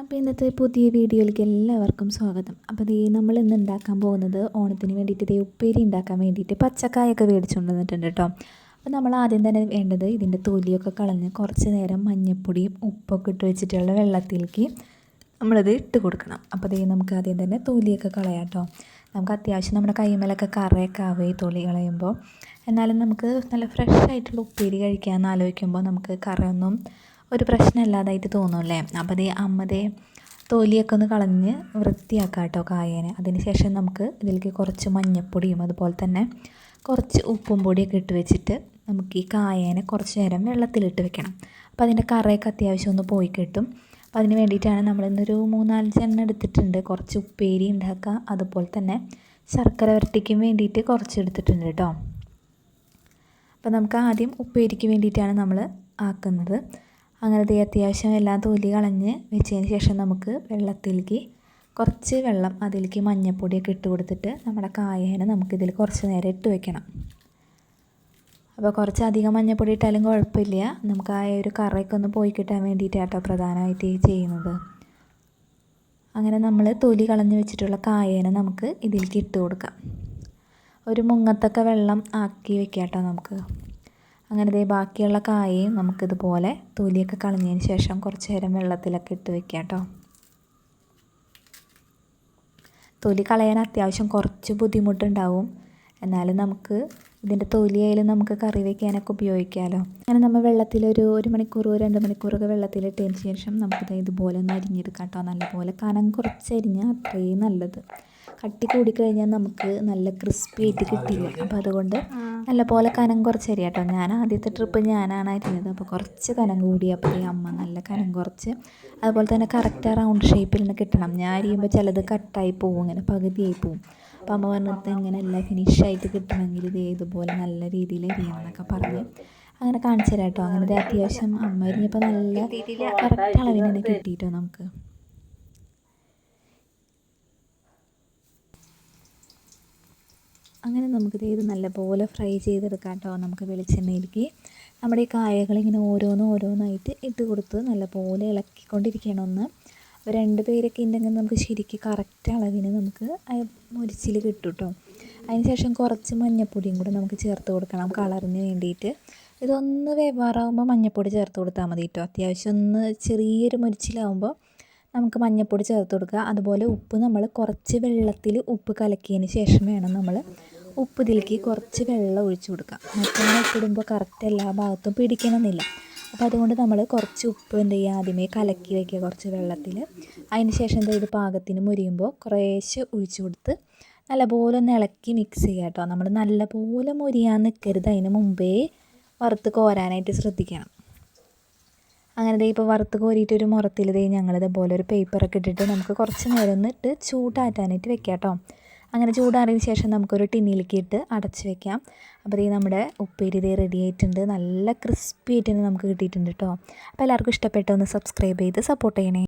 അപ്പോൾ ഇന്നത്തെ പുതിയ വീഡിയോയിലേക്ക് എല്ലാവർക്കും സ്വാഗതം. അപ്പോൾ ദേ നമ്മൾ ഇന്ന് ഉണ്ടാക്കാൻ പോകുന്നത് ഓണത്തിന് വേണ്ടിയിട്ട് ദേ ഉപ്പേരി ഉണ്ടാക്കാൻ വേണ്ടിയിട്ട് പച്ചക്കായൊക്കെ മേടിച്ചുകൊണ്ട് വന്നിട്ടുണ്ട് കേട്ടോ. അപ്പോൾ നമ്മൾ ആദ്യം തന്നെ വേണ്ടത് ഇതിന്റെ തൊലിയൊക്കെ കളഞ്ഞ് കുറച്ച് നേരം മഞ്ഞൾപ്പൊടിയും ഉപ്പൊക്കെ ഇട്ട് വെച്ചിട്ടുള്ള വെള്ളത്തിലേക്ക് നമ്മളിത് ഇട്ട് കൊടുക്കണം. അപ്പോൾ ദേ നമുക്ക് ആദ്യം തന്നെ തൊലിയൊക്കെ കളയാം കേട്ടോ. നമുക്ക് അത്യാവശ്യം നമ്മുടെ കൈമേലൊക്കെ കറയൊക്കെ ആവേ തൊലി കളയുമ്പോൾ. എന്നാലും നമുക്ക് നല്ല ഫ്രഷ് ആയിട്ടുള്ള ഉപ്പേരി കഴിക്കാമെന്ന് ആലോചിക്കുമ്പോൾ നമുക്ക് കറയൊന്നും ഒരു പ്രശ്നമില്ലാതായിട്ട് തോന്നുമല്ലേ അപ്പോൾ അതേ അമ്മതേ തോലിയൊക്കെ ഒന്ന് കളഞ്ഞ് വൃത്തിയാക്കാം കേട്ടോ കായേനെ. അതിന് ശേഷം നമുക്ക് ഇതിലേക്ക് കുറച്ച് മഞ്ഞപ്പൊടിയും അതുപോലെ തന്നെ കുറച്ച് ഉപ്പും പൊടിയൊക്കെ ഇട്ട് വെച്ചിട്ട് നമുക്ക് ഈ കായേനെ കുറച്ച് നേരം വെള്ളത്തിലിട്ട് വെക്കണം. അപ്പോൾ അതിന്റെ കറയൊക്കെ അത്യാവശ്യം ഒന്ന് പോയി കിട്ടും. അപ്പോൾ അതിന് വേണ്ടിയിട്ടാണ് നമ്മളിന്നൊരു മൂന്നാലഞ്ച് എണ്ണ എടുത്തിട്ടുണ്ട്. കുറച്ച് ഉപ്പേരി ഉണ്ടാക്കുക അതുപോലെ തന്നെ ശർക്കര വരട്ടിക്കും വേണ്ടിയിട്ട് കുറച്ച് എടുത്തിട്ടുണ്ട് കേട്ടോ. അപ്പോൾ നമുക്ക് ആദ്യം ഉപ്പേരിക്ക് വേണ്ടിയിട്ടാണ് നമ്മൾ ആക്കുന്നത്. അങ്ങനെ അത്യാവശ്യം എല്ലാം തൊലി കളഞ്ഞ് വെച്ചതിന് ശേഷം നമുക്ക് വെള്ളത്തിലേക്ക് കുറച്ച് വെള്ളം അതിലേക്ക് മഞ്ഞൾപ്പൊടിയൊക്കെ ഇട്ട് കൊടുത്തിട്ട് നമ്മുടെ കായേനെ നമുക്കിതിൽ കുറച്ച് നേരം ഇട്ട് വെക്കണം. അപ്പോൾ കുറച്ചധികം മഞ്ഞൾപ്പൊടി ഇട്ടാലും കുഴപ്പമില്ല. നമുക്ക് ആ ഒരു കറയൊക്കെ ഒന്ന് പോയി കിട്ടാൻ വേണ്ടിയിട്ടാട്ടോ പ്രധാനമായിട്ട് ചെയ്യുന്നത്. അങ്ങനെ നമ്മൾ തൊലി കളഞ്ഞ് വെച്ചിട്ടുള്ള കായേനെ നമുക്ക് ഇതിലേക്ക് ഇട്ട് കൊടുക്കാം. ഒരു മുങ്ങത്തൊക്കെ വെള്ളം ആക്കി വെക്കാം കേട്ടോ നമുക്ക്. അങ്ങനെ ദേ ബാക്കിയുള്ള കായയും നമുക്കിതുപോലെ തൊലിയൊക്കെ കളഞ്ഞതിന് ശേഷം കുറച്ച് നേരം വെള്ളത്തിലൊക്കെ ഇട്ട് വെക്കാം കേട്ടോ. തൊലി കളയാൻ അത്യാവശ്യം കുറച്ച് ബുദ്ധിമുട്ടുണ്ടാവും. എന്നാലും നമുക്ക് ഇതിന്റെ തൊലിയായാലും നമുക്ക് കറി വയ്ക്കാനൊക്കെ ഉപയോഗിക്കാമല്ലോ അങ്ങനെ നമ്മൾ വെള്ളത്തിലൊരു ഒരു മണിക്കൂർ രണ്ട് മണിക്കൂറൊക്കെ വെള്ളത്തിലിട്ടതിന് ശേഷം നമുക്കിത് ഇതുപോലെ ഒന്ന് അരിഞ്ഞെടുക്കാം കേട്ടോ. നല്ലപോലെ കനം കുറച്ച് അരിഞ്ഞാൽ അത്രയും നല്ലത്. കട്ടി കൂടിക്കഴിഞ്ഞാൽ നമുക്ക് നല്ല ക്രിസ്പി ആയിട്ട് കിട്ടില്ല. അപ്പോൾ അതുകൊണ്ട് നല്ലപോലെ കനം കുറച്ച് തരിക കേട്ടോ. ഞാൻ ആദ്യത്തെ ട്രിപ്പ് ഞാനാണ് അരിഞ്ഞത്. അപ്പോൾ കുറച്ച് കനം കൂടിയപ്പോൾ അമ്മ നല്ല കനം കുറച്ച്. അതുപോലെ തന്നെ കറക്റ്റ് റൗണ്ട് ഷേപ്പിൽ നിന്ന് കിട്ടണം. ഞാൻ അരിയുമ്പോൾ ചിലത് കട്ടായി പോവും ഇങ്ങനെ പകുതിയായി പോവും. അപ്പോൾ അമ്മ പറഞ്ഞത് ഇങ്ങനെ എല്ലാം ഫിനിഷായിട്ട് കിട്ടണമെങ്കിൽ ഇത് ഇതുപോലെ നല്ല രീതിയിൽ അരിയണം എന്നൊക്കെ പറഞ്ഞ് അങ്ങനെ കാണിച്ചു തരാം കേട്ടോ. അങ്ങനെ അത്യാവശ്യം അമ്മ അരിഞ്ഞപ്പോൾ നല്ല കറക്റ്റ് അളവിന് തന്നെ കിട്ടിയിട്ടോ നമുക്ക്. അങ്ങനെ നമുക്കിത് ഇത് നല്ലപോലെ ഫ്രൈ ചെയ്തെടുക്കാം കേട്ടോ. നമുക്ക് വെളിച്ചെണ്ണയിലേക്ക് നമ്മുടെ ഈ കായകളിങ്ങനെ ഓരോന്നും ഓരോന്നായിട്ട് ഇട്ട് കൊടുത്ത് നല്ലപോലെ ഇളക്കിക്കൊണ്ടിരിക്കണം ഒന്ന്. രണ്ട് പേരൊക്കെ ഉണ്ടെങ്കിൽ നമുക്ക് ശരിക്കും കറക്റ്റ് അളവിന് നമുക്ക് മുരിച്ചിൽ കിട്ടും കേട്ടോ. അതിന് ശേഷം കുറച്ച് മഞ്ഞപ്പൊടിയും കൂടെ നമുക്ക് ചേർത്ത് കൊടുക്കണം കളറിന് വേണ്ടിയിട്ട്. ഇതൊന്ന് വേവാറാകുമ്പോൾ മഞ്ഞപ്പൊടി ചേർത്ത് കൊടുത്താൽ മതി കേട്ടോ. അത്യാവശ്യം ഒന്ന് ചെറിയൊരു മുരിച്ചിലാവുമ്പോൾ നമുക്ക് മഞ്ഞപ്പൊടി ചേർത്ത് കൊടുക്കുക. അതുപോലെ ഉപ്പ് നമ്മൾ കുറച്ച് വെള്ളത്തിൽ ഉപ്പ് കലക്കിയതിന് ശേഷം വേണം നമ്മൾ ഉപ്പ് ഇതിലേക്ക് കുറച്ച് വെള്ളം ഒഴിച്ചു കൊടുക്കാം മറ്റൊന്ന് ഉപ്പിടുമ്പോൾ കറക്റ്റ് എല്ലാ ഭാഗത്തും പിടിക്കണമെന്നില്ല. അപ്പോൾ അതുകൊണ്ട് നമ്മൾ കുറച്ച് ഉപ്പ് എന്ത് ചെയ്യുക? ആദ്യമേ കലക്കി വയ്ക്കുക കുറച്ച് വെള്ളത്തിൽ. അതിന് ശേഷം എന്താ ഇത് പാകത്തിന് മുരിയുമ്പോൾ കുറേശ്ശെ ഒഴിച്ചു കൊടുത്ത് നല്ലപോലെ ഒന്ന് ഇളക്കി മിക്സ് ചെയ്യുക കേട്ടോ. നമ്മൾ നല്ലപോലെ മുരിയാൻ നിൽക്കരുത്. അതിന് മുമ്പേ വറുത്ത് കോരാനായിട്ട് ശ്രദ്ധിക്കണം. അങ്ങനെ ദേ ഇപ്പോൾ വറുത്ത് കോരിയിട്ട് ഒരു മുറത്തിൽ ദേ ഞങ്ങളിതേപോലെ ഒരു പേപ്പറൊക്കെ ഇട്ടിട്ട് നമുക്ക് കുറച്ച് നേരം ഒന്ന് ഇട്ട് ചൂടാറ്റാനായിട്ട് വെക്കാം കേട്ടോ. അങ്ങനെ ചൂടാറിയതിന് ശേഷം നമുക്കൊരു ടിന്നിലേക്ക് ഇട്ട് അടച്ച് വെക്കാം. അപ്പോൾ ഈ നമ്മുടെ ഉപ്പേരി ഇതേ റെഡി ആയിട്ടുണ്ട്. നല്ല ക്രിസ്പി ആയിട്ട് നമുക്ക് കിട്ടിയിട്ടുണ്ട് കേട്ടോ അപ്പോൾ എല്ലാവർക്കും ഇഷ്ടപ്പെട്ടൊന്ന് സബ്സ്ക്രൈബ് ചെയ്ത് സപ്പോർട്ട് ചെയ്യണേ.